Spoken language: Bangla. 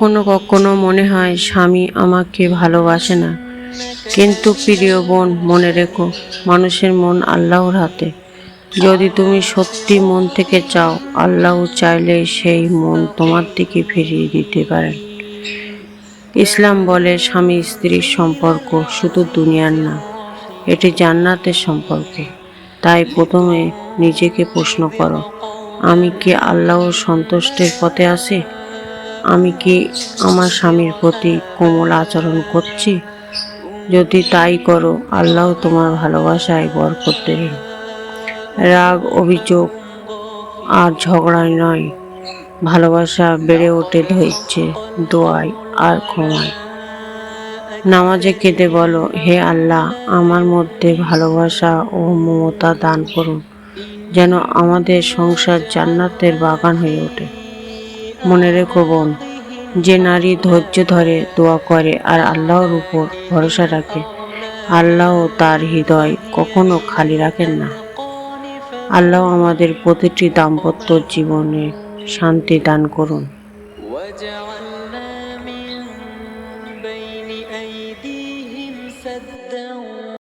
কখনো কখনো মনে হয় স্বামী আমাকে ভালোবাসে না। কিন্তু প্রিয় বোন, মনে রেখো, মানুষের মন আল্লাহর হাতে। যদি তুমি সত্যি মন থেকে চাও, আল্লাহ চাইলে সেই মন তোমার দিকে ফিরিয়ে দিতে পারেন। ইসলাম বলে স্বামী স্ত্রীর সম্পর্ক শুধু দুনিয়ার না, এটি জান্নাতের সম্পর্ক। তাই প্রথমে নিজেকে প্রশ্ন করো, আমি কি আল্লাহর সন্তুষ্টের পথে আছি? আমি কি আমার স্বামীর প্রতি কোমল আচরণ করছি? যদি তাই করো, আল্লাহ তোমার ভালোবাসায় বরকত দেবেন। রাগ, অভিযোগ আর ঝগড়ায় নয়, ভালোবাসা বেড়ে ওঠে ধৈর্যে, দোয়ায় আর ক্ষমায়। নামাজে কেঁদে বলো, হে আল্লাহ, আমার মধ্যে ভালোবাসা ও মমতা দান করুন, যেন আমাদের সংসার জান্নাতের বাগান হয়ে ওঠে। মনে রেখো বোন, যে নারী ধৈর্য ধরে দোয়া করে আর আল্লাহর উপর ভরসা রাখে, আল্লাহ তার হৃদয় কখনো খালি রাখেন না। আল্লাহ আমাদের প্রতিটি দাম্পত্য জীবনে শান্তি দান করুন। بين سدا